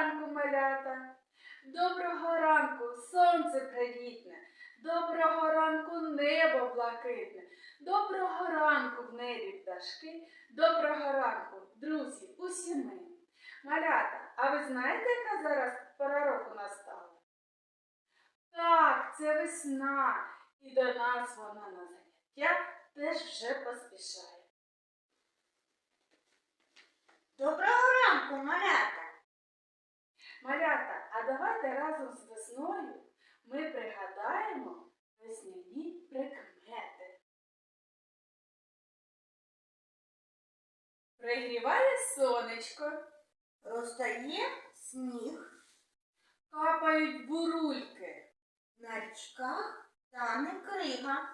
ранку, малята. Доброго ранку, сонце привітне. Доброго ранку, небо блакитне. Доброго ранку в небі пташки. Доброго ранку, друзі, усі ми. Малята, а ви знаєте, яка зараз пора року настала? Так, це весна, і до нас вона на заняття теж вже поспішає. Доброго ранку, малята! А давайте разом з весною ми пригадаємо весняні прикмети. Пригріває сонечко, Розтає сніг капають бурульки. на річках тане крига.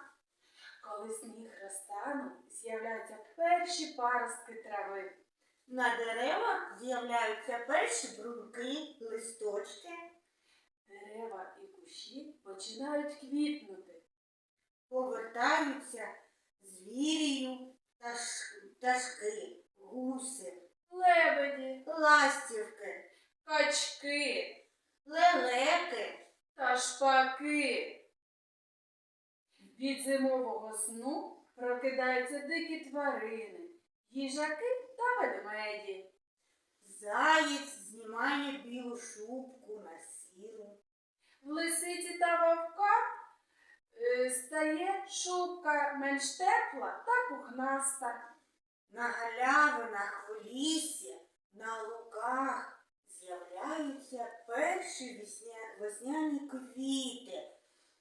Коли сніг розтане, з'являються перші паростки трави. На деревах з'являються перші бруньки, листочки, Дерева і кущі починають квітнути. повертаються звірію, пташ- пташки, гуси, Лебеді, ластівки, качки лелеки. та шпаки. Від зимового сну прокидаються дикі тварини, їжаки ведмеді. Заєць знімає білу шубку на сіру. В лисиці та вовка е, стає шубка менш тепла та пухнаста. На галявинах в лісі, на луках з'являються перші весня- весняні квіти,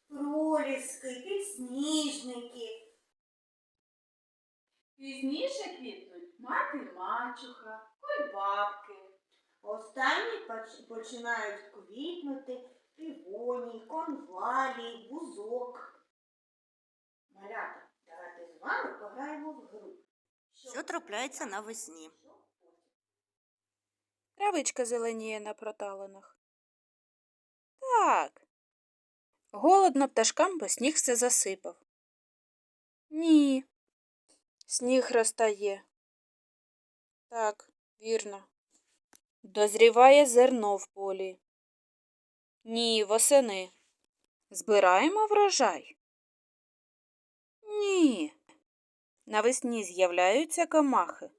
проліски, підсніжники. Пізніше квітнуть мачуха, кульбабки. Останні починають квітнути півоні, конвалії, бузок. Малята, давайте з вами пограємо в гру. Що трапляється навесні? Травичка зеленіє на проталинах. Так. Голодно пташкам, бо сніг все засипав. Ні. Сніг розтає. Так, вірно. Дозріває зерно в полі. Ні, восени. Збираємо врожай. Ні. Навесні з'являються комахи.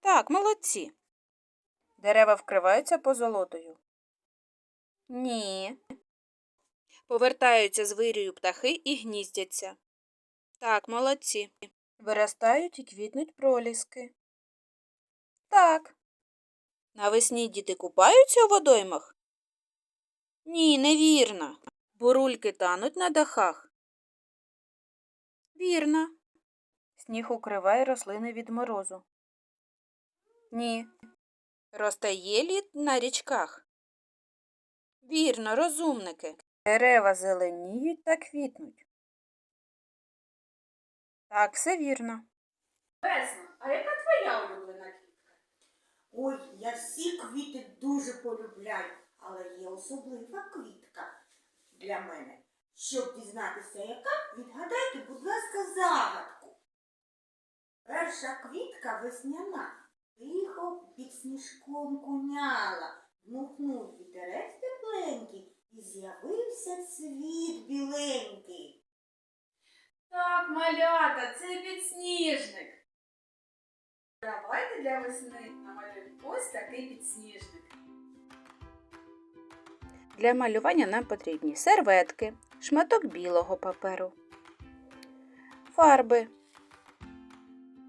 Так, молодці. Дерева вкриваються позолотою. Ні. Повертаються з вирію птахи і гніздяться. Так, молодці. Виростають і квітнуть проліски. Так. Навесні діти купаються у водоймах? Ні, невірно. Бурульки тануть на дахах. Вірно. Сніг укриває рослини від морозу. Ні. Розтає лід на річках. Вірно, розумники. Дерева зеленіють та квітнуть. Так, все вірно. Весно, а яка твоя улюблена? Ой, я всі квіти дуже полюбляю, але є особлива квітка для мене. Щоб дізнатися, яка, відгадайте, будь ласка, загадку. Перша квітка весняна, тихо під сніжком куняла, дмухнув вітерець тепленький і з'явився цвіт біленький. Так, малята, це підсніжник. Давайте для весни намалюємо ось такий підсніжник. Для малювання нам потрібні серветки, шматок білого паперу, фарби,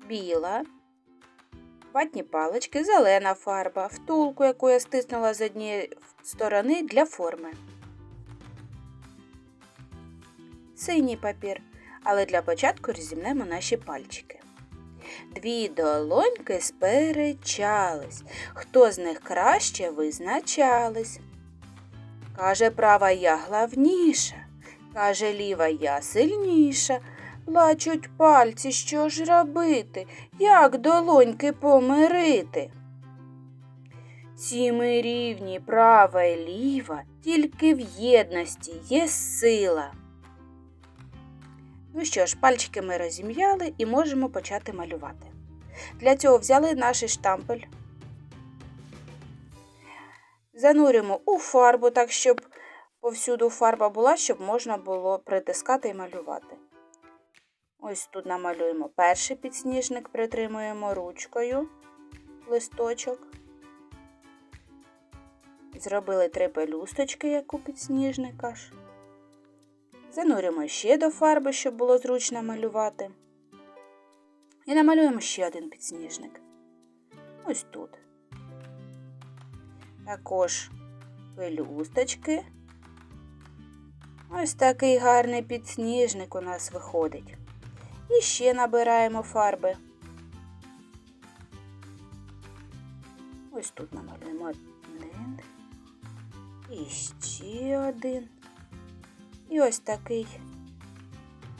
біла, ватні палички, зелена фарба, втулку, яку я стиснула з однієї сторони для форми. Синій папір, але для початку розімнемо наші пальчики. Дві долоньки сперечались, хто з них краще визначались. Каже, права я главніша, каже, ліва я сильніша. Плачуть пальці, що ж робити, як долоньки помирити. Ці ми рівні, права й ліва, тільки в єдності є сила. Ну що ж, пальчики ми розім'яли і можемо почати малювати. Для цього взяли наш штампель, Занурюємо у фарбу, так, щоб повсюду фарба була, щоб можна було притискати і малювати. Ось тут намалюємо перший підсніжник, притримуємо ручкою листочок. Зробили три пелюсточки, як у підсніжника. Занурюємо ще до фарби, щоб було зручно малювати. І намалюємо ще один підсніжник. Ось тут. Також пелюсточки. Ось такий гарний підсніжник у нас виходить. І ще набираємо фарби. Ось тут намалюємо один. І ще один. І ось такий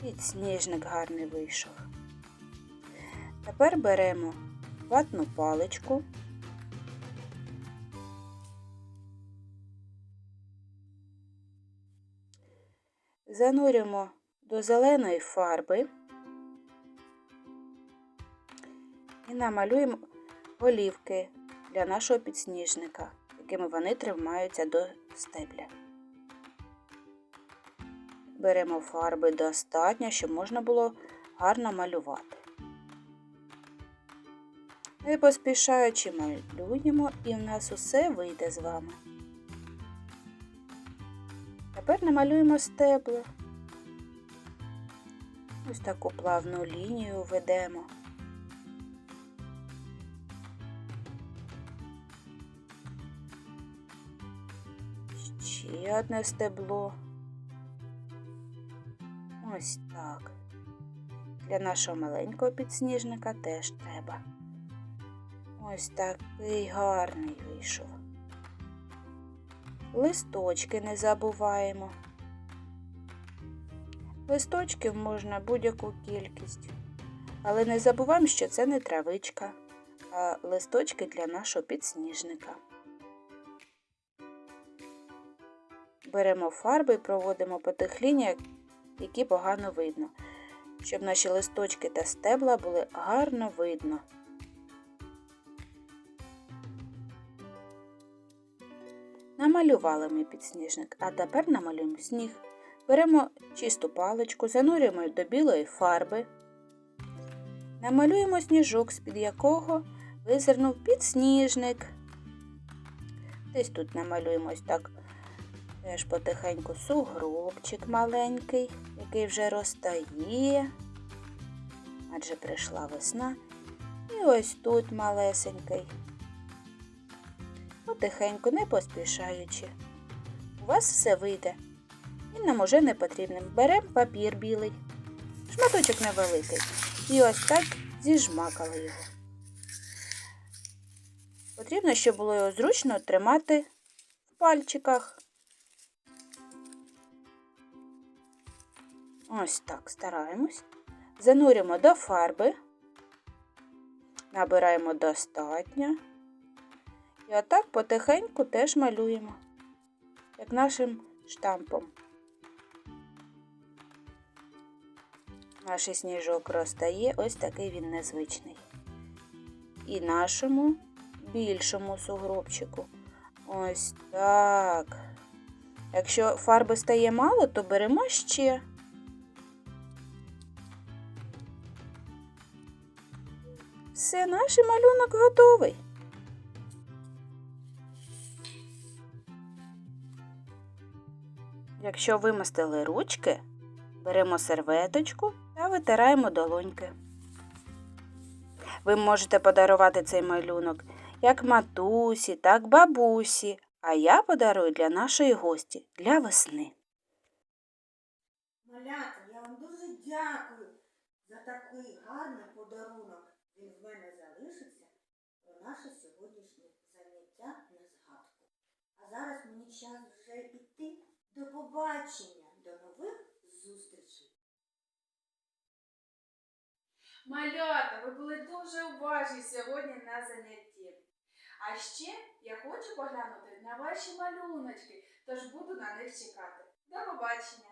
підсніжник гарний вийшов. Тепер беремо ватну паличку. Занурюємо до зеленої фарби і намалюємо голівки для нашого підсніжника, якими вони тримаються до стебля. Беремо фарби достатньо, щоб можна було гарно малювати. Не поспішаючи малюємо, і в нас усе вийде з вами. Тепер намалюємо стебла. Ось таку плавну лінію ведемо. Ще одне стебло. Ось так. Для нашого маленького підсніжника теж треба. Ось такий гарний вийшов. Листочки не забуваємо. Листочків можна будь-яку кількість. Але не забуваємо, що це не травичка, а листочки для нашого підсніжника. Беремо фарби і проводимо по тих лініях, які погано видно, щоб наші листочки та стебла були гарно видно. Намалювали ми підсніжник, а тепер намалюємо сніг. Беремо чисту паличку, занурюємо до білої фарби. Намалюємо сніжок, з-під якого визирнув підсніжник. Десь тут намалюємо ось так теж потихеньку сугробчик маленький, який вже розтає, адже прийшла весна. І ось тут малесенький. Потихеньку, не поспішаючи. У вас все вийде. Він нам уже не потрібен. Беремо папір білий, шматочок невеликий. І ось так зіжмакали його. Потрібно, щоб було його зручно тримати в пальчиках. Ось так стараємось. Занурюємо до фарби, набираємо достатньо. І отак потихеньку теж малюємо, як нашим штампом. Наш сніжок розтає, ось такий він незвичний. І нашому більшому сугробчику. Ось так. Якщо фарби стає мало, то беремо ще. Все, наш малюнок готовий. Якщо вимастили ручки, беремо серветочку та витираємо долоньки. Ви можете подарувати цей малюнок як матусі, так бабусі, а я подарую для нашої гості, для весни. Малята, я вам дуже дякую за такий гарний подарунок. Він в мене залишиться про наше сьогоднішнє заняття на згадку. А зараз мені час вже йти. До побачення, до нових зустрічей. Малята, ви були дуже уважні сьогодні на занятті. А ще я хочу поглянути на ваші малюночки, тож буду на них чекати. До побачення!